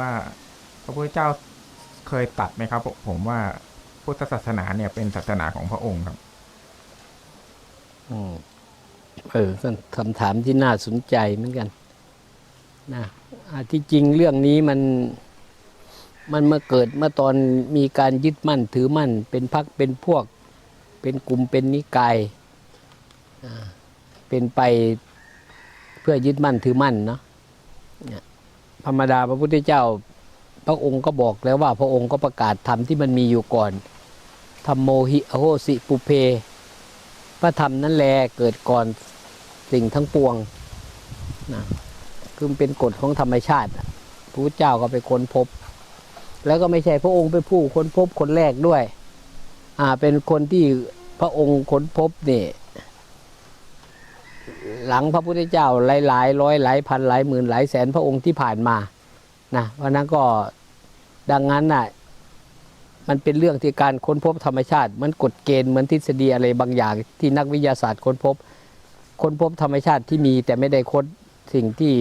ว่าพระพุทธเจ้าเคยตัดไหมครับ ผมว่าพุทธศาสนาเนี่ยเป็นศาสนาของพระองค์ครับอืมเออคำถามที่น่าสนใจเหมือนกันนะที่จริงเรื่องนี้มันมันมาเกิดเมื่อตอนมีการยึดมั่นถือมั่น เป็นพักเป็นพวก เป็นกลุ่มเป็นนิกายเป็นไปเพื่อยึดมั่นถือมั่นเนาะ ธรรมดาพระพุทธเจ้า พระองค์ก็บอกแล้วว่าพระองค์ก็ประกาศธรรมที่มันมีอยู่ก่อนธรรมโมหิอโหสิปุเพ พระธรรมนั่นแลเกิดก่อนสิ่งทั้งปวงนะคือเป็นกฎของธรรมชาติพระพุทธเจ้าก็ไปค้นพบ แล้วก็ไม่ใช่พระองค์เป็นผู้ค้นพบคนแรกด้วย อ่าเป็นคนที่พระองค์ค้นพบนี่ หลังพระพุทธเจ้าหลายหลายร้อยหลายพันหลายหมื่นหลายแสนพระองค์ที่ผ่านมานะเพราะนั้นก็ดังนั้นน่ะมันเป็นเรื่องที่การค้นพบธรรมชาติ มันกฎเกณฑ์เหมือนทฤษฎีอะไรบางอย่าง ที่นักวิทยาศาสตร์ค้นพบ ค้นพบธรรมชาติที่มีแต่ไม่ได้ค้นสิ่งที่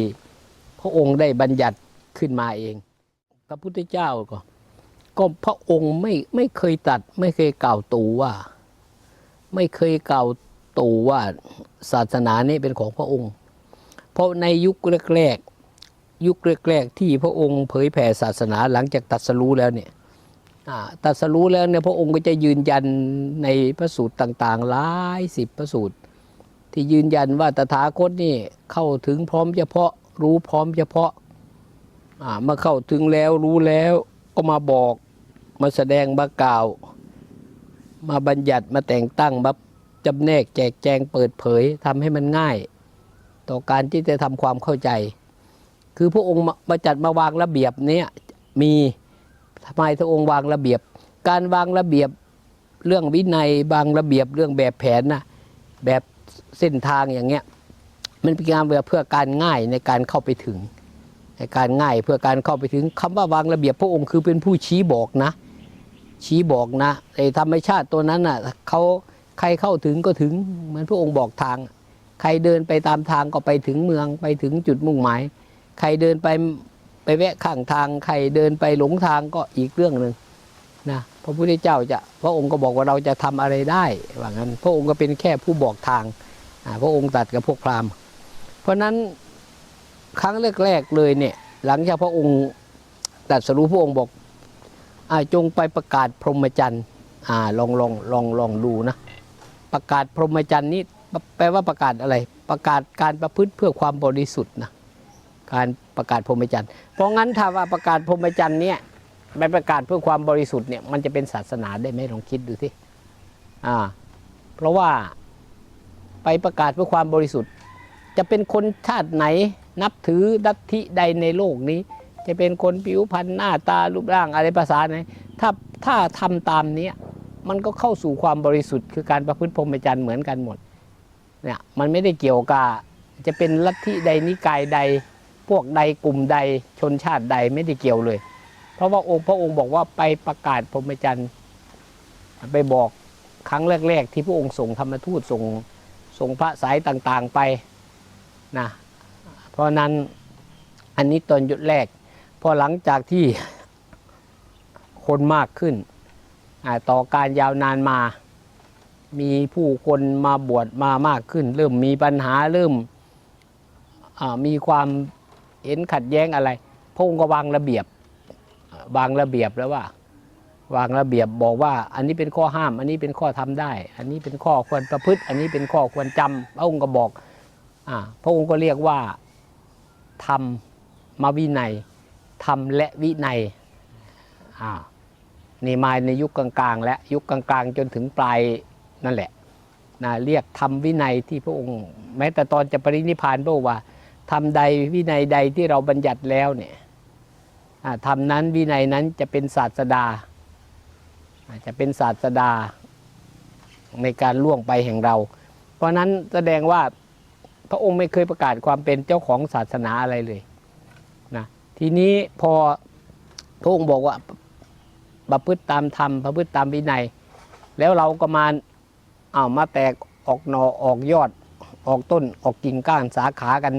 พระองค์ได้บัญญัติขึ้นมาเอง พระพุทธเจ้าก็ก็พระองค์ไม่ไม่เคยตัด ไม่เคยกล่าวตูว่า ไม่เคยกล่าว ตู่ว่าศาสนานี้เป็นของพระองค์ เพราะในยุคแรกๆยุคแรกๆที่พระองค์เผยแผ่ศาสนาหลังจากตรัสรู้แล้วเนี่ยตรัสรู้แล้วเนี่ยพระองค์ก็จะยืนยันในพระสูตรต่างๆหลายสิบพระสูตร ที่ยืนยันว่าตถาคตนี่เข้าถึงพร้อมเฉพาะรู้พร้อมเฉพาะเมื่อเข้าถึงแล้วรู้แล้วก็มาบอกมาแสดงมากล่าว มาบัญญัติมาแต่งตั้งมา จำแนกแจกแจงเปิดเผยทำให้มันง่าย ต่อการที่จะทำความเข้าใจ คือพระองค์มาจัดมาวางระเบียบเนี้ยมีทำไมพระองค์วางระเบียบ การวางระเบียบเรื่องวินัยวางระเบียบเรื่องแบบแผนนะแบบเส้นทางอย่างเงี้ยมันเป็นการเพื่อการง่ายในการเข้าไปถึงในการง่ายเพื่อการเข้าไปถึงคำว่าวางระเบียบพระองค์คือเป็นผู้ชี้บอกนะ ชี้บอกนะไอ้ธรรมชาติตัวนั้นน่ะเขา ใครเข้าถึงก็ถึงเหมือนพระองค์บอกทาง ใครเดินไปตามทางก็ไปถึงเมืองไปถึงจุดมุ่งหมาย ใครเดินไปไปแวะข้างทาง ใครเดินไปหลงทางก็อีกเรื่องหนึ่งนะพระพุทธเจ้าจะพระองค์ก็บอกว่าเราจะทำอะไรได้ว่างั้นพระองค์ก็เป็นแค่ผู้บอกทางพระองค์ตัดกับพวกพราหมณ์ เพราะนั้นครั้งแรกๆเลยเนี่ยหลังจากพระองค์ตรัสรู้พระองค์บอกอจงไปประกาศพรหมจรรย์ลองลองลองลองดูนะ ประกาศพรหมจรรย์นี้แปลว่าประกาศอะไร ประกาศการประพฤติเพื่อความบริสุทธิ์นะการประกาศพรหมจรรย์เพราะงั้นถ้าว่าประกาศพรหมจรรย์เนี่ยไปประกาศเพื่อความบริสุทธิ์เนี่ยมันจะเป็นศาสนาได้ไหมลองคิดดูสิอ่าเพราะว่าไปประกาศเพื่อความบริสุทธิ์ จะเป็นคนชาติไหนนับถือดัทธิใดในโลกนี้ จะเป็นคนผิวพรรณหน้าตารูปร่างอะไรภาษาไหนถ้าถ้าทำตามเนี้ย มันก็เข้าสู่ความบริสุทธิ์คือการประพฤติพรหมจรรย์เหมือนกันหมดเนี่ยมันไม่ได้เกี่ยวกับจะเป็นลัทธิใดนิกายใด พวกใดกลุ่มใดชนชาติใดไม่ได้เกี่ยวเลย เพราะว่าองค์พระองค์บอกว่าไปประกาศพรหมจรรย์ไปบอกครั้งแรก ๆ ที่พระองค์ส่งธรรมทูตส่งส่งพระสายต่างๆไปนะเพราะนั้นอันนี้ตอนยุดแรก พอหลังจากที่คนมากขึ้น ต่อการยาวนานมา มีผู้คนมาบวชมามากขึ้น เริ่มมีปัญหาเริ่มมีความเห็นขัดแย้งอะไร พระองค์ก็วางระเบียบวางระเบียบแล้วว่า วางระเบียบบอกว่า อันนี้เป็นข้อห้าม อันนี้เป็นข้อทำได้ อันนี้เป็นข้อควรประพฤติ อันนี้เป็นข้อควรจำพระองค์ก็บอกอพระองค์ก็เรียกว่าธรรมมาวินัยธรรมและวินัยอ่า นี่มาในยุคกลางๆ และยุคกลางๆ จนถึงปลายนั่นแหละนะเรียกธรรมวินัยที่พระองค์ แม้แต่ตอนจะปรินิพานพระองค์ว่าทำใดวินัยใดที่เราบัญญัติแล้วเนี่ยทำนั้นวินัยนั้นจะเป็นศาสดาจะเป็นศาสดาในการล่วงไปแห่งเรา เพราะนั้นแสดงว่าพระองค์ไม่เคยประกาศความเป็นเจ้าของศาสนาอะไรเลยนะทีนี้พอพระองค์บอกว่า ประพฤติตามธรรมประพฤติตามวินัย แล้วเราก็มาเอามาแตกออกหนอออกยอดออกต้นออกกิ่งก้านสาขากัน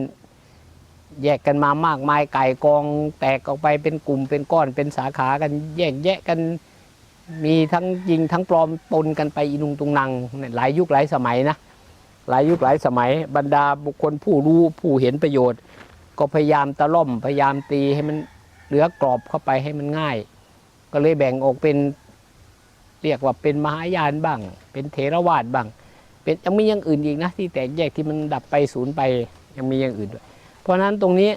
แยกกันมามากมายไก่กอง แตกออกไปเป็นกลุ่มเป็นก้อนเป็นสาขากัน แยกแยะกันมีทั้งจริงทั้งปลอมปนกันไปอีนุงตุงนังเนี่ยหลายยุคหลายสมัยนะหลายยุคหลายสมัย บรรดาบุคคลผู้รู้ผู้เห็นประโยชน์ ก็พยายามตะล่อมพยายามตีให้มันเหลือกรอบเข้าไปให้มันง่าย ก็เลยแบ่งออกเป็น เรียกว่าเป็นมหายานบ้าง เป็นเทรวาสบ้าง เป็นยังมีอย่างอื่นอีกนะที่แตกแยกที่มันดับไปศูนย์ไปยังมีอย่างอื่นด้วย เพราะฉะนั้นตรงนี้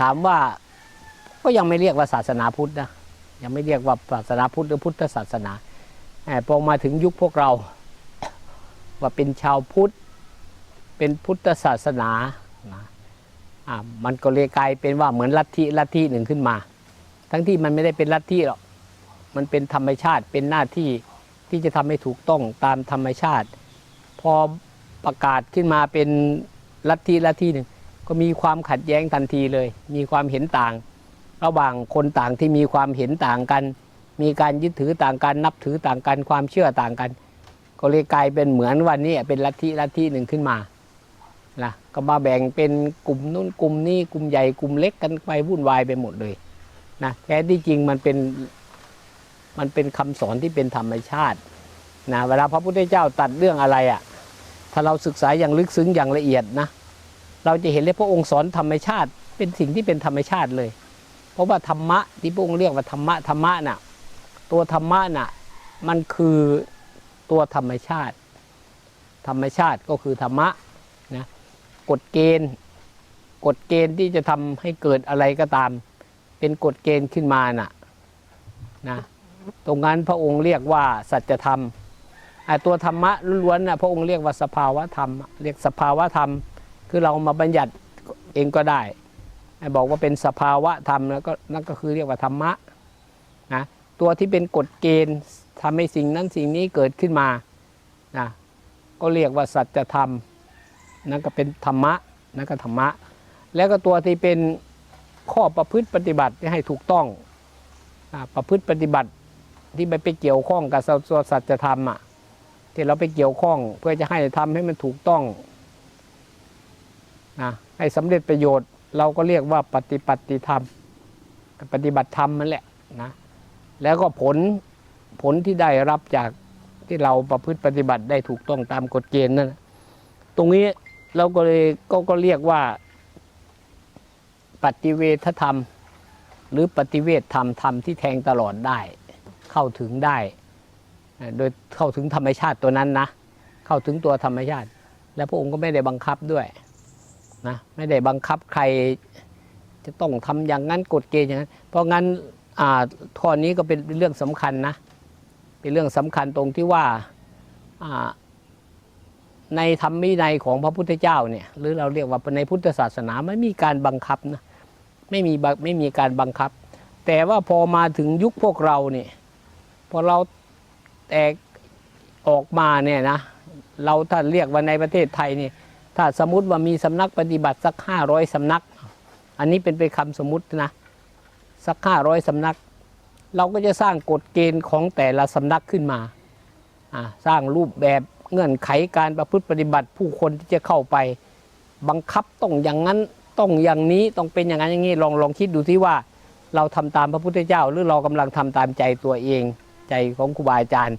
ถามว่าก็ยังไม่เรียกว่าศาสนาพุทธนะยังไม่เรียกว่าศาสนาพุทธหรือพุทธศาสนาแต่พอมาถึงยุคพวกเรา ว่าเป็นชาวพุทธ เป็นพุทธศาสนานะอ่ามันก็เลยกลายเป็นว่าเหมือนลัทธิลัทธิหนึ่งขึ้นมา ทั้งที่มันไม่ได้เป็นลัทธิหรอกมันเป็นธรรมชาติเป็นหน้าที่ที่จะทำให้ถูกต้องตามธรรมชาติ พอประกาศขึ้นมาเป็นลัทธิลัทธิหนึ่งก็มีความขัดแย้งทันทีเลย มีความเห็นต่าง ระหว่างคนต่างที่มีความเห็นต่างกัน มีการยึดถือต่างกัน นับถือต่างกัน ความเชื่อต่างกัน ก็เลยกลายเป็นเหมือนวันนี้เป็นลัทธิลัทธิหนึ่งขึ้นมานะก็มาแบ่งเป็นกลุ่มนู้นกลุ่มนี้กลุ่มใหญ่กลุ่มเล็กกันไปวุ่นวายไปหมดเลย นะแท้ที่จริงมันเป็นมันเป็นคำสอนที่เป็นธรรมชาตินะเวลาพระพุทธเจ้าตัดเรื่องอะไรอะ่ะ ถ้าเราศึกษาอย่างลึกซึ้งอย่างละเอียดนะ เราจะเห็นเลยพระองค์สอนธรรมชาติ เป็นสิ่งที่เป็นธรรมชาติเลย เพราะว่าธรรมะที่พระองค์เรียกว่าธรรมะธรรมะน่ะ ตัวธรรมะน่ะมันคือตัวธรรมชาติ ธรรมชาติก็คือธรรมะนะกฎเกณฑ์กฎเกณฑ์ที่จะทำให้เกิดอะไรก็ตาม เป็นกฎเกณฑ์ขึ้นมาน่ะนะตรงนั้นพระองค์เรียกว่าสัจธรรมอะตัวธรรมะล้วนๆน่ะพระองค์เรียกว่าสภาวะธรรม เรียกสภาวะธรรม คือเรามาบัญญัติเองก็ได้ให้บอกว่าเป็นสภาวะธรรมแล้วก็นั่นก็คือเรียกว่าธรรมะนะตัวที่เป็นกฎเกณฑ์ทำให้สิ่งนั้นสิ่งนี้เกิดขึ้นมานะก็เรียกว่าสัจธรรมนั่นก็เป็นธรรมะนั่นก็ธรรมะ แล้วก็ตัวที่เป็น ข้อประพฤติปฏิบัติที่ให้ถูกต้องประพฤติปฏิบัติที่ไปไปเกี่ยวข้องกับตัวสัจธรรมอะที่เราไปเกี่ยวข้องเพื่อจะให้ทำให้มันถูกต้องนะให้สำเร็จประโยชน์ เราก็เรียกว่าปฏิปัติธรรม ปฏิบัติธรรมนั่นแหละนะแล้วก็ผลผลที่ได้รับจากที่เราประพฤติปฏิบัติได้ถูกต้องตามกฎเกณฑ์นั่นตรงนี้เราก็เลยก็ก็เรียกว่า ปฏิเวทธรรม หรือปฏิเวทธรรมธรรมที่แทงตลอดได้ เข้าถึงได้ โดยเข้าถึงธรรมชาติตัวนั้นนะ เข้าถึงตัวธรรมชาติ และพระองค์ก็ไม่ได้บังคับด้วยนะไม่ได้บังคับใครจะต้องทำอย่างนั้นกฎเกณฑ์อย่างนั้น เพราะงั้นอ่าข้อนี้ก็เป็นเรื่องสำคัญนะ เป็นเรื่องสำคัญตรงที่ว่าอ่าในธรรมวินัยของพระพุทธเจ้าเนี่ยหรือเราเรียกว่าในพุทธศาสนาไม่มีการบังคับนะ ไม่มีบังไม่มีการบังคับ แต่ว่าพอมาถึงยุคพวกเราเนี่ยพอเราแตกออกมาเนี่ยนะเราถ้าเรียกว่าในประเทศไทยเนี่ยถ้าสมมติว่ามีสำนักปฏิบัติสักห้าร้อยสำนัก อันนี้เป็นไปคำสมมตินะสักห้าร้อยสำนัก เราก็จะสร้างกฎเกณฑ์ของแต่ละสำนักขึ้นมาสร้างรูปแบบเงื่อนไขการประพฤติปฏิบัติผู้คนที่จะเข้าไป บังคับต้องอย่างนั้น ต้องอย่างนี้ต้องเป็นอย่างนั้นอย่างนี้ลองลองคิดดูที่ว่าเราทำตามพระพุทธเจ้า หรือเรากำลังทำตามใจตัวเองใจของครูบาอาจารย์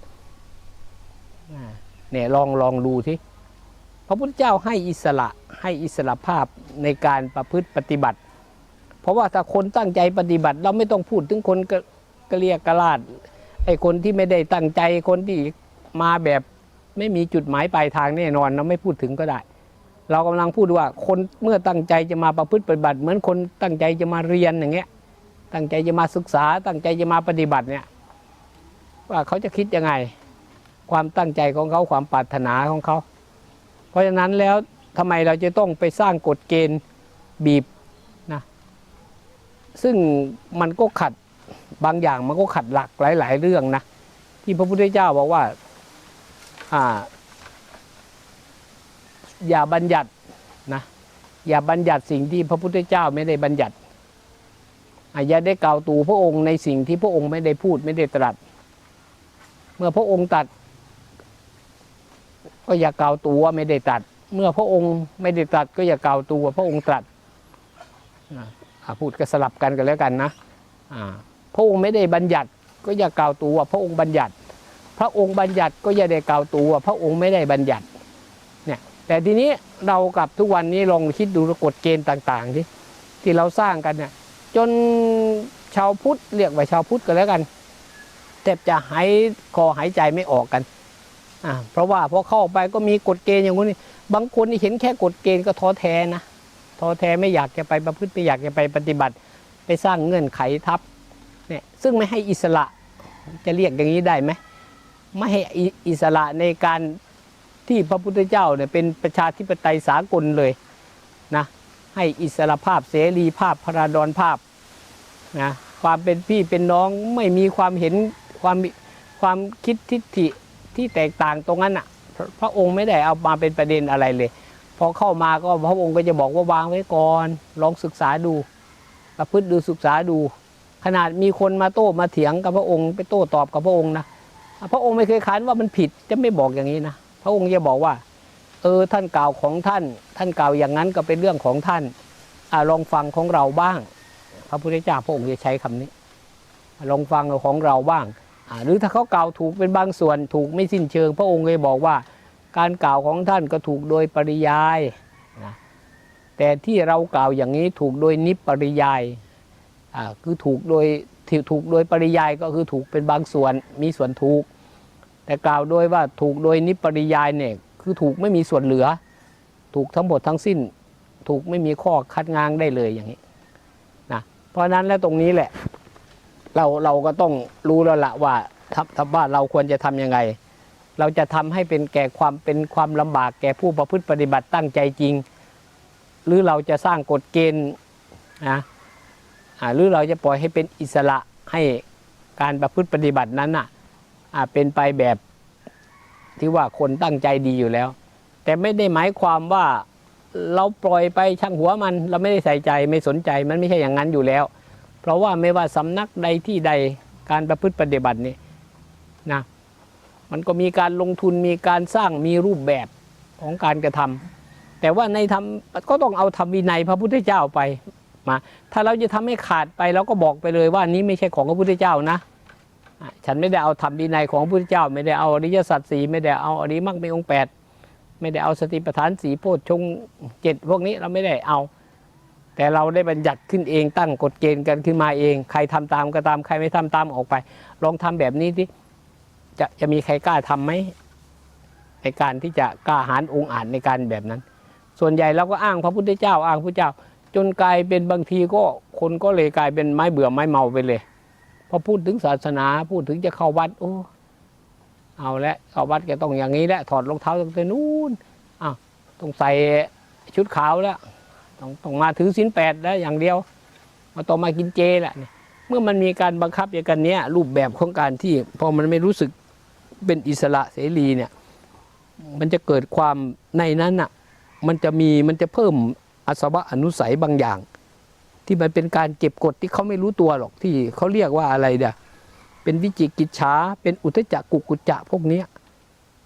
เนี่ยลองลองดูที่พระพุทธเจ้าให้อิสระให้อิสระภาพในการประพฤติปฏิบัติ เพราะว่าถ้าคนตั้งใจปฏิบัติ เราไม่ต้องพูดถึงคนกระกระเรียกกระลาดไอ้คนที่ไม่ได้ตั้งใจคนที่มาแบบไม่มีจุดหมายปลายทางแน่นอนเราไม่พูดถึงก็ได้ เรากำลังพูดว่าคนเมื่อตั้งใจจะมาประพฤติปฏิบัติ เหมือนคนตั้งใจจะมาเรียนอย่างเงี้ย ตั้งใจจะมาศึกษา ตั้งใจจะมาปฏิบัติเนี่ยว่าเขาจะคิดยังไง ความตั้งใจของเขาความปรารถนาของเขา เพราะฉะนั้นแล้วทำไมเราจะต้องไปสร้างกฎเกณฑ์บีบนะซึ่งมันก็ขัดบางอย่างมันก็ขัดหลักหลาย ๆ เรื่องนะที่พระพุทธเจ้าบอกว่าอ่า อย่าบัญญัตินะอย่าบัญญัติสิ่งที่พระพุทธเจ้าไม่ได้บัญญัติอย่าได้กล่าวตู่พระองค์ในสิ่งที่พระองค์ไม่ได้พูดไม่ได้ตรัส เมื่อพระองค์ตรัสก็อย่ากล่าวตัวว่าไม่ได้ตัด เมื่อพระองค์ไม่ได้ตรัสก็อย่ากล่าวตัวพระองค์ตรัสพูดก็สลับกันกันแล้วกันนะพระองค์ไม่ได้บัญญัติ ก็อย่ากล่าวตัวพระองค์บัญญัติ พระองค์บัญญัติก็อย่าได้กล่าวตัวพระองค์ไม่ได้บัญญัติ แต่ทีนี้เรากับทุกวันนี้ลองคิดดูกฎเกณฑ์ต่างๆที่ที่เราสร้างกันเนี่ยจนชาวพุทธเรียกว่าชาวพุทธกันแล้วกันแทบจะหายคอหายใจไม่ออกกันอ่าเพราะว่าพอเข้าไปก็มีกฎเกณฑ์อย่างนี้บางคนนี่เห็นแค่กฎเกณฑ์ก็ท้อแท้นะท้อแท้ไม่อยากจะไปประพฤติไม่อยากจะไปปฏิบัติ ไปสร้างเงื่อนไขทับเนี่ยซึ่งไม่ให้อิสระจะเรียกอย่างนี้ได้ไหมไม่ให้อิสระในการ ที่พระพุทธเจ้าเนี่ยเป็นประชาธิปไตยสากลเลยนะให้อิสรภาพเสรีภาพพระราดรภาพนะความเป็นพี่เป็นน้องไม่มีความเห็นความความคิดทิฏฐิที่แตกต่างตรงนั้นอะพระพระองค์ไม่ได้เอามาเป็นประเด็นอะไรเลย พอเข้ามาก็พระองค์ก็จะบอกว่าวางไว้ก่อน ลองศึกษาดูประพฤติดูศึกษาดู ขนาดมีคนมาโต้มาเถียงกับพระองค์ไปโต้ตอบกับพระองค์นะพระองค์ไม่เคยค้านว่ามันผิดจะไม่บอกอย่างนี้นะ พระองค์จะบอกว่า เออท่านกล่าวของท่าน ท่านกล่าวอย่างนั้นก็เป็นเรื่องของท่านอลองฟังของเราบ้าง พระพุทธเจ้าพระองค์จะใช้คำนี้ ลองฟังของเราบ้าง หรือถ้าเขากล่าวถูกเป็นบางส่วนถูกไม่สิ้นเชิง พระองค์เลยบอกว่า การกล่าวของท่านก็ถูกโดยปริยายนะแต่ที่เรากล่าวอย่างนี้ถูกโดยนิปริยายคือถูกโดยถูกโดยปริยายก็คือถูกเป็นบางส่วนมีส่วนถูก แต่กล่าวโดยว่าถูกโดยนิปริยายเนี่ยคือถูกไม่มีส่วนเหลือ ถูกทั้งหมดทั้งสิ้น ถูกไม่มีข้อคัดง้างได้เลยอย่างนี้นะเพราะนั้นแล้วตรงนี้แหละ เราเราก็ต้องรู้แล้วละว่าทับทับว่าเราควรจะทำยังไง เราจะทำให้เป็นแก่ความเป็นความลำบากแก่ผู้ประพฤติปฏิบัติตั้งใจจริง หรือเราจะสร้างกฎเกณฑ์นะหรือเราจะปล่อยให้เป็นอิสระให้การประพฤติปฏิบัตินั้นน่ะอ่า เป็นไปแบบที่ว่าคนตั้งใจดีอยู่แล้ว แต่ไม่ได้หมายความว่าเราปล่อยไปช่างหัวมัน เราไม่ได้ใส่ใจไม่สนใจมันไม่ใช่อย่างนั้นอยู่แล้ว เพราะว่าไม่ว่าสำนักใดที่ใดการประพฤติปฏิบัตินี่นะมันก็มีการลงทุนมีการสร้างมีรูปแบบของการกระทำแต่ว่าในธรรมก็ต้องเอาธรรมวินัยพระพุทธเจ้าไปมา ถ้าเราจะทำให้ขาดไปเราก็บอกไปเลยว่านี้ไม่ใช่ของพระพุทธเจ้านะ ฉันไม่ได้เอาธรรมวินัยของพระพุทธเจ้า ไม่ได้เอาอริยสัจสีไม่ได้เอาอริมักมีองค์แปดไม่ได้เอาสติปัฏฐานสีโพชฌงเจ็ดพวกนี้เราไม่ได้เอา แต่เราได้บัญญัติขึ้นเองตั้งกฎเกณฑ์กันขึ้นมาเอง ใครทำตามก็ตามใครไม่ทำตามออกไป ลองทำแบบนี้ดิจะจะมีใครกล้าทำไหมในการที่จะกล้าหาญองค์อาจในการแบบนั้น ส่วนใหญ่เราก็อ้างพระพุทธเจ้า อ้างพระเจ้า จนกลายเป็นบางทีก็คนก็เลยกลายเป็นไม้เบื่อไม้เมาไปเลย พอพูดถึงศาสนาพูดถึงจะเข้าวัด โอ้ เอาละเข้าวัดแกต้องอย่างนี้แหละถอดรองเท้าตั้งแต่นู้นอ้าวต้องใส่ชุดขาวแล้วต้องต้องมาถือศีลแปดแล้วอย่างเดียว มาต่อมากินเจแหละเนี่ยเมื่อมันมีการบังคับอย่างกันเนี้ยรูปแบบของการที่พอมันไม่รู้สึกเป็นอิสระเสรีเนี่ย มันจะเกิดความในนั้นอะ มันจะมีมันจะเพิ่มอาสวะอนุสัยบางอย่าง ที่มันเป็นการเก็บกดที่เขาไม่รู้ตัวหรอกที่เขาเรียกว่าอะไรเดียเป็นวิจิกิจฉาเป็นอุทจักกุกุจจะพวกนี้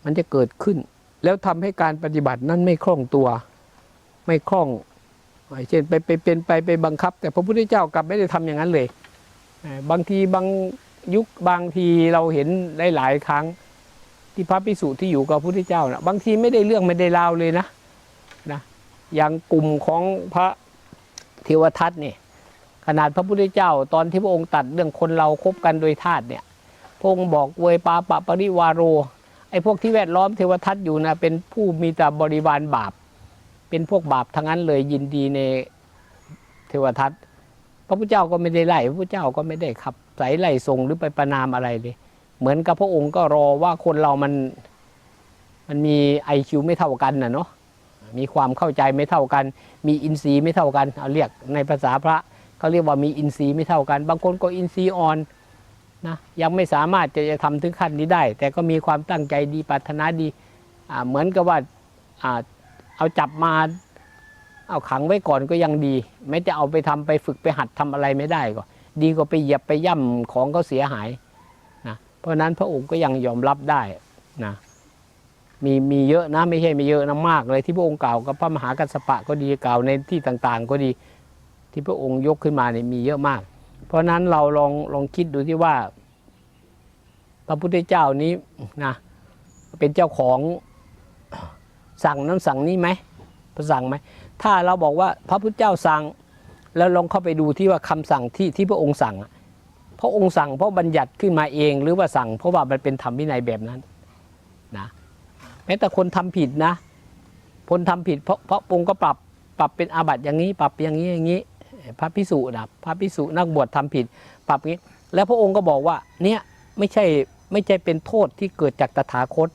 มันจะเกิดขึ้น แล้วทำให้การปฏิบัตินั้นไม่คล่องตัว ไม่คล่องเช่นไปไปเป็นไปไปบังคับ แต่พระพุทธเจ้ากลับไม่ได้ทำอย่างนั้นเลย บางทีบางยุคบางทีเราเห็นหลายครั้ง ที่พระภิกษุที่อยู่กับพระพุทธเจ้านะบางทีไม่ได้เรื่องไม่ได้ราวเลยนะนะอย่างกลุ่มของพระ เทวทัตนี่ขนาดพระพุทธเจ้าตอนที่พระองค์ตัดเรื่องคนเราคบกันโดยธาตุเนี่ยพระองค์บอกเวยปาปะปริวาโรไอ้พวกที่แวดล้อมเทวทัตอยู่นะเป็นผู้มีแต่บริวารบาป เป็นพวกบาปทั้งนั้นเลยยินดีในเทวทัตพระพุทธเจ้าก็ไม่ได้ไล่พระพุทธเจ้าก็ไม่ได้ขับไสไล่ส่งหรือไปประนามอะไรเลย เหมือนกับพระองค์ก็รอว่าคนเรามันมันมีไอคิวไม่เท่ากันนะเนาะ มีความเข้าใจไม่เท่ากัน มีอินทรีย์ไม่เท่ากันเอาเรียกในภาษาพระเขาเรียกว่ามีอินทรีย์ไม่เท่ากัน บางคนก็อินทรีย์อ่อนนะยังไม่สามารถจะจะทำถึงขั้นนี้ได้ แต่ก็มีความตั้งใจดีปรารถนาดีเหมือนกับว่าเอาจับมาเอาขังไว้ก่อนก็ยังดี ไม่จะเอาไปทำไปฝึกไปหัดทำอะไรไม่ได้ก็ ดีกว่าไปเหยียบไปย่ำของเขาเสียหายนะเพราะฉะนั้นพระองค์ก็ยังยอมรับได้นะ มีมีเยอะนะไม่ใช่ไม่เยอะนะมากเลยที่พระองค์กล่าวกับพระมหากัสสปะก็ดีกล่าวในที่ต่างๆ ก็ดีที่พระองค์ยกขึ้นมาเนี่ยมีเยอะมาก เพราะฉะนั้นเราลองลองคิดดูที่ว่า พระพุทธเจ้านี้นะเป็นเจ้าของสั่งนั้นสั่งนี้ไหมประสั่งไหมถ้าเราบอกว่าพระพุทธเจ้าสั่ง แล้วลองเข้าไปดูที่ว่าคำสั่งที่ที่พระองค์สั่งพระองค์สั่งเพราะบัญญัติขึ้นมาเอง หรือว่าสั่งเพราะว่ามันเป็นธรรมวินัยแบบนั้นนะ แม้แต่คนทำผิดนะคนทำผิดเพราะเพราะองค์ก็ปรับปรับเป็นอาบัติอย่างนี้ ปรับอย่างนี้อย่างนี้ พระพิสุนะพระพิสุนักบวชทำผิด ปรับนี้ แล้วพระองค์ก็บอกว่าเนี่ยไม่ใช่ไม่ใช่เป็นโทษที่เกิดจากตถาคต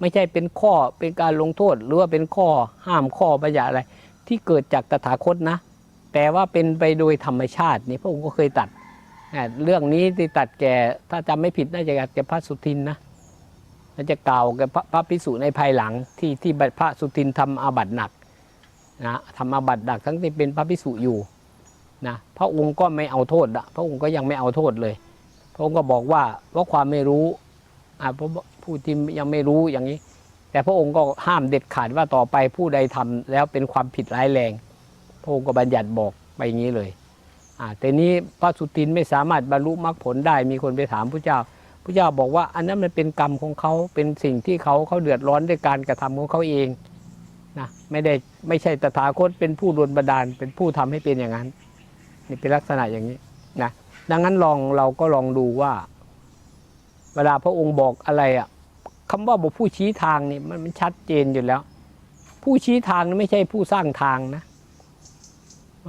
ไม่ใช่เป็นข้อเป็นการลงโทษ หรือว่าเป็นข้อห้ามข้อบัญญัติอะไร ที่เกิดจากตถาคตนะ แต่ว่าเป็นไปโดยธรรมชาตินี่พระองค์ก็เคยตัด เรื่องนี้ที่ตัดแก่ถ้าจำไม่ผิดน่าจะแก่พระสุทินนะ น่าจะกล่าวก่พระพระพิสุในภายหลังที่ที่พระสุทินทำอาบัติหนักนะทำอาบัติหนักทั้งที่เป็นพระพิสุอยู่นะพระองค์ก็ไม่เอาโทษอะพระองค์ก็ยังไม่เอาโทษเลย พระองค์ก็บอกว่าเพราะความไม่รู้อ่าพระผู้ที่ยังไม่รู้อย่างนี้ แต่พระองค์ก็ห้ามเด็ดขาดว่าต่อไปผู้ใดทำแล้วเป็นความผิดร้ายแรง พระองค์ก็บัญญัติบอกไปอย่างนี้เลยอ่าแต่นี้พระสุตินไม่สามารถบรรลุมรรคผลได้มีคนไปถามพระเจ้า ระเจ้าบอกว่าอันนั้นมันเป็นกรรมของเขาเป็นสิ่งที่เขาเขาเดือดร้อนด้วยการกระทำของเขาเองนะไม่ได้ไม่ใช่ตถาคตเป็นผู้ดลบันดาล เป็นผู้ทำให้เป็นอย่างนั้น นี่เป็นลักษณะอย่างนี้นะดังนั้นลองเราก็ลองดูว่า เวลาพระองค์บอกอะไรอะคำว่าบอกผู้ชี้ทางนี่มันชัดเจนอยู่แล้ว ผู้ชี้ทางนี่ไม่ใช่ผู้สร้างทางนะอ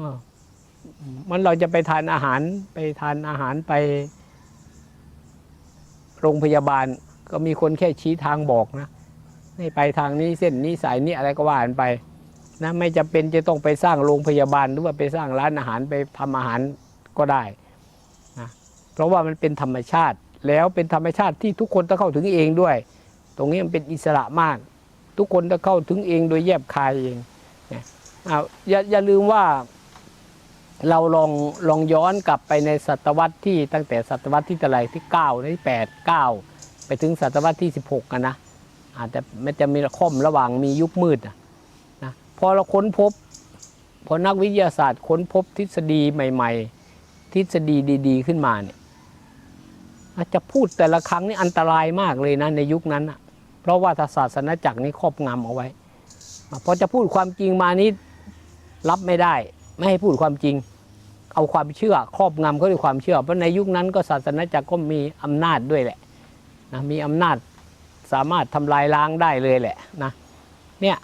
มันเราจะไปทานอาหารไปทานอาหารไป โรงพยาบาลก็มีคนแค่ชี้ทางบอกนะให้ไปทางนี้เส้นนี้สายนี้อะไรก็ว่ากันไปนะไม่จำเป็นจะต้องไปสร้างโรงพยาบาลหรือว่าไปสร้างร้านอาหารไปทำอาหารก็ได้นะเพราะว่ามันเป็นธรรมชาติแล้วเป็นธรรมชาติที่ทุกคนต้องเข้าถึงเองด้วย ตรงนี้มันเป็นอิสระมาก ทุกคนต้องเข้าถึงเองโดยแยบคายเองนะออย่าอย่าลืมว่า เราลองลองย้อนกลับไปในศตวรรษที่ตั้งแต่ศตวรรษที่เท่าไรที่เก้าที่แปดเก้าไปถึงศตวรรษที่สิบหกกันนะอาจจะมันจะมีข้อมระหว่างมียุคมืดนะนะพอเราค้นพบ พอนักวิทยาศาสตร์ค้นพบทฤษฎีใหม่ ๆ ทฤษฎีดี ๆ ขึ้นมาเนี่ยอาจจะพูดแต่ละครั้งนี่อันตรายมากเลยนะในยุคนั้นนะเพราะว่าศาสนาจักรนี้ครอบงำเอาไว้พอจะพูดความจริงมานี้รับไม่ได้ ไม่ให้พูดความจริง เอาความเชื่อครอบงำเขาด้วยความเชื่อ เพราะในยุคนั้นก็ศาสนาจักรก็มีอำนาจด้วยแหละนะมีอำนาจสามารถทำลายล้างได้เลยแหละนะเนี่ย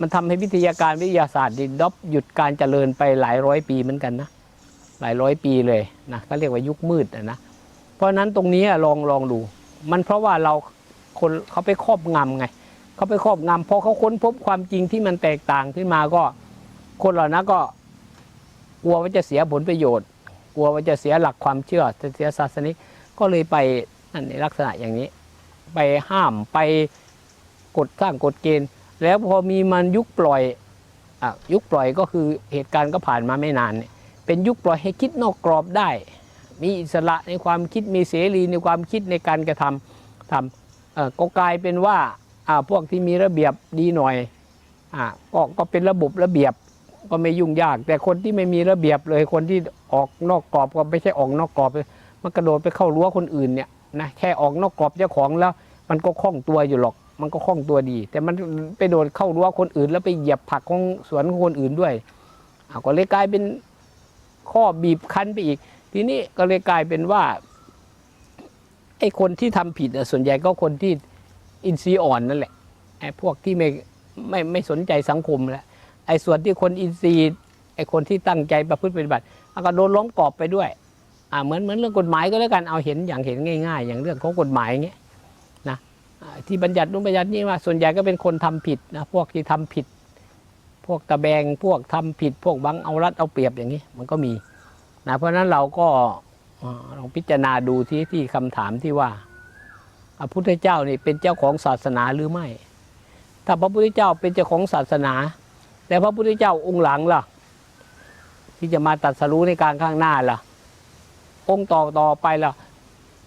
มันทำให้วิทยาการวิทยาศาสตร์ดิดอบหยุดการเจริญไปหลายร้อยปีเหมือนกันนะหลายร้อยปีเลยนะก็เรียกว่ายุคมืดนะเพราะนั้นตรงนี้ลองลองดู มันเพราะว่าเราคนเขาไปครอบงำไงเขาไปครอบงำพอเขาค้นพบความจริงที่มันแตกต่างขึ้นมาก็ คนเหล่านั้นก็ ลัวว่าจะเสียผลประโยชน์ กลัวว่าจะเสียหลักความเชื่อเสียศาสนิกก็เลยไปนั่นในลักษณะอย่างนี้ ไปห้ามไปกดสร้างกฎเกณฑ์ แล้วพอมีมันยุคปล่อยอะยุคปล่อยก็คือเหตุการณ์ก็ผ่านมาไม่นานเนี่ยเป็นยุคปล่อยให้คิดนอกกรอบได้ มีอิสระในความคิดมีเสรีในความคิดในการกระทำทำอ่อก็กลายเป็นว่าอ่าพวกที่มีระเบียบดีหน่อยอ่าก็ก็เป็นระบบระเบียบ ก็ไม่ยุ่งยาก แต่คนที่ไม่มีระเบียบเลยคนที่ออกนอกกรอบก็ไม่ใช่ออกนอกกรอบมันกระโดดไปเข้ารั้วคนอื่นเนี่ยนะแค่ออกนอกกรอบเจ้าของแล้ว มันก็คล่องตัวอยู่หรอก มันก็คล่องตัวดี แต่มันไปโดดเข้ารั้วคนอื่น แล้วไปเหยียบผักของสวนของคนอื่นด้วยก็เลยกลายเป็นข้อบีบคั้นไปอีก ทีนี้ก็เลยกลายเป็นว่าไอ้คนที่ทำผิดส่วนใหญ่ก็คนที่อินทรีย์อ่อนนั่นแหละไอ้พวกที่ไม่ไม่ไม่สนใจสังคมแล้ว ไอ้ส่วนที่คนอินทรีย์ไอ้คนที่ตั้งใจประพฤติปฏิบัติอะก็โดนล้มกรอบไปด้วยอ่าเหมือนเหมือนเรื่องกฎหมายก็แล้วกันเอาเห็นอย่างเห็นง่าย ๆ อย่างเรื่องของกฎหมายอย่างเงี้ยนะที่บัญญัตินู่นบัญญัตินี่มาส่วนใหญ่ก็เป็นคนทำผิดนะพวกที่ทำผิด พวกตะแบงพวกทำผิด พวกบังเอารัดเอาเปรียบอย่างนี้มันก็มีนะเพราะฉะนั้นเราก็ลองพิจารณาดูที่ที่คำถามที่ว่าพระพุทธเจ้านี่เป็นเจ้าของศาสนาหรือไม่ ถ้าพระพุทธเจ้าเป็นเจ้าของศาสนา แล้วพระพุทธเจ้าองค์หลังล่ะ ที่จะมาตัดสรู้ในการข้างหน้าล่ะ องค์ต่อต่อไปล่ะ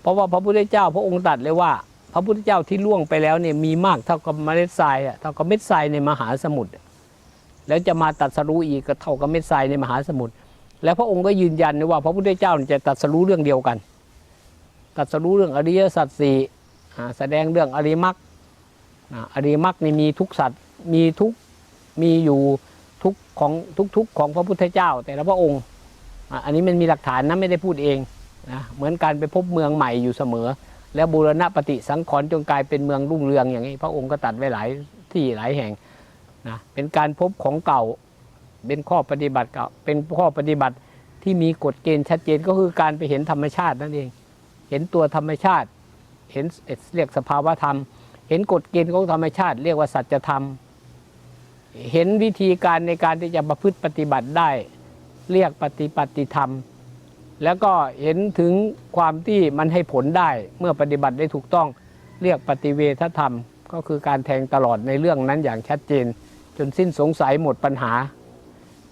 เพราะว่าพระพุทธเจ้าพระองค์ตัดเลยว่า พระพุทธเจ้าที่ล่วงไปแล้วเนี่ยมีมากเท่ากับเมล็ดทรายอะเท่ากับเม็ดทรายในมหาสมุทรแล้วจะมาตัดสรู้อีกก็เท่ากับเม็ดทรายในมหาสมุทรแล้วพระองค์ก็ยืนยันนะว่าพระพุทธเจ้าจะตัดสรู้เรื่องเดียวกัน ตัดสรู้เรื่องอริยสัจสี่แสดงเรื่องอริมรรคอ่าอริมรรคนี่มีทุกสัตว์มีทุก มีอยู่ทุกของทุกๆของพระพุทธเจ้า แต่ละพระองค์ อันนี้มันมีหลักฐานนะไม่ได้พูดเองนะเหมือนการไปพบเมืองใหม่อยู่เสมอ แล้วบูรณะปฏิสังขรณ์จงกลายเป็นเมืองรุ่งเรืองอย่างนี้ พระองค์ก็ตัดไว้หลายที่หลายแห่งนะเป็นการพบของเก่าเป็นข้อปฏิบัติเก่าเป็นข้อปฏิบัติที่มีกฎเกณฑ์ชัดเจนก็คือการไปเห็นธรรมชาตินั่นเอง เห็นตัวธรรมชาติ เห็นเรียกสภาวะธรรม เห็นกฎเกณฑ์ของธรรมชาติ เรียกว่าสัจธรรม เห็นวิธีการในการที่จะประพฤติปฏิบัติได้ เรียกปฏิปัติธรรม แล้วก็เห็นถึงความที่มันให้ผลได้เมื่อปฏิบัติได้ถูกต้องเรียกปฏิเวทธรรม ก็คือการแทงตลอดในเรื่องนั้นอย่างชัดเจน จนสิ้นสงสัยหมดปัญหา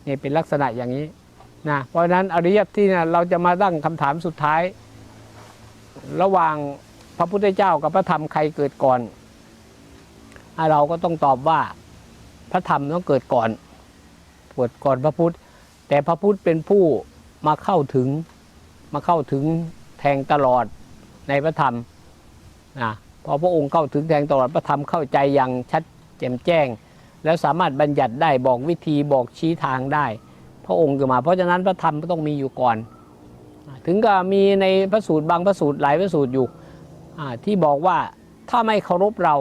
นี่เป็นลักษณะอย่างนี้นะเพราะฉะนั้นอริยที่นะเราจะมาตั้งคำถามสุดท้าย ระหว่างพระพุทธเจ้ากับพระธรรมใครเกิดก่อน เราก็ต้องตอบว่า พระธรรมต้องเกิดก่อนเกิดก่อนพระพุทธ แต่พระพุทธเป็นผู้มาเข้าถึงมาเข้าถึงแทงตลอดในพระธรรมนะพอพระองค์เข้าถึงแทงตลอดพระธรรมเข้าใจอย่างชัดแจ่มแจ้ง แล้วสามารถบัญญัติได้บอกวิธีบอกชี้ทางได้ พระองค์จะมา เพราะฉะนั้นพระธรรมก็ต้องมีอยู่ก่อน ถึงกับมีในพระสูตรบางพระสูตรหลายพระสูตรอยู่ที่บอกว่าถ้าไม่เคารพเรา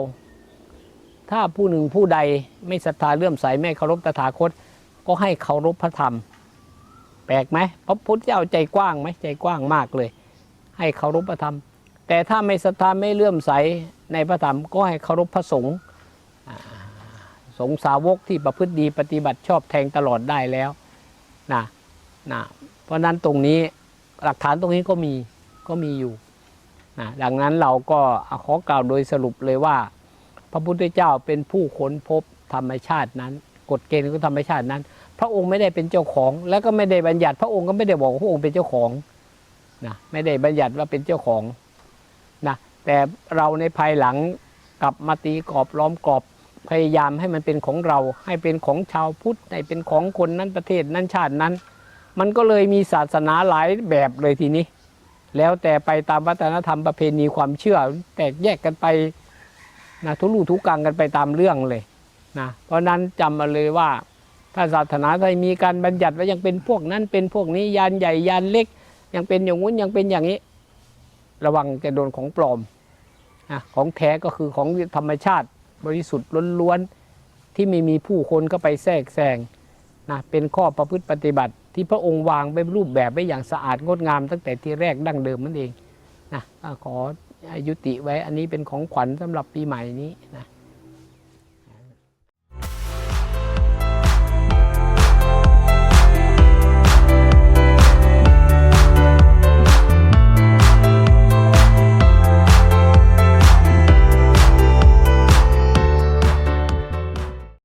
ถ้าผู้หนึ่งผู้ใดไม่ศรัทธาเลื่อมใสไม่เคารพตถาคต ก็ให้เคารพพระธรรม แปลกไหมพระพุทธเจ้าใจกว้างไหมใจกว้างมากเลย ให้เคารพพระธรรม แต่ถ้าไม่ศรัทธาไม่เลื่อมใสในพระธรรมก็ให้เคารพพระสงฆ์สงสาวกที่ประพฤติดีปฏิบัติชอบแทงตลอดได้แล้วนะนะเพราะฉะนั้นตรงนี้หลักฐานตรงนี้ก็มีก็มีอยู่นะดังนั้นเราก็ขอกล่าวโดยสรุปเลยว่า พระพุทธเจ้าเป็นผู้ค้นพบธรรมชาตินั้น กฎเกณฑ์ของธรรมชาตินั้น พระองค์ไม่ได้เป็นเจ้าของ แล้วก็ไม่ได้บัญญัติ พระองค์ก็ไม่ได้บอกว่าพระองค์เป็นเจ้าของนะไม่ได้บัญญัติว่าเป็นเจ้าของนะแต่เราในภายหลังกลับมาตีกรอบล้อมกรอบพยายามให้มันเป็นของเรา ให้เป็นของชาวพุทธให้เป็นของคนนั้นประเทศนั้นชาตินั้น มันก็เลยมีศาสนาหลายแบบเลยทีนี้ แล้วแต่ไปตามวัฒนธรรมประเพณีความเชื่อ แตกแยกกันไป นะทุลูทุกังกันไปตามเรื่องเลยนะเพราะนั้นจำมาเลยว่า ถ้าศาสนาไทยมีการบัญญัติว่ายังเป็นพวกนั้นเป็นพวกนี้ยานใหญ่ยานเล็ก ยังเป็นอย่างงู้นยังเป็นอย่างนี้ ระวังจะโดนของปลอมนะของแท้ก็คือของธรรมชาติบริสุทธิ์ล้วนๆที่ไม่มีผู้คนก็ไปแทรกแซงนะเป็นข้อประพฤติปฏิบัติ ที่พระองค์วางไว้รูปแบบไว้อย่างสะอาดงดงาม ตั้งแต่ที่แรกดั้งเดิมนั่นเองนะขอ ยุติไว้อันนี้เป็นของขวัญสำหรับปีใหม่นี้นะ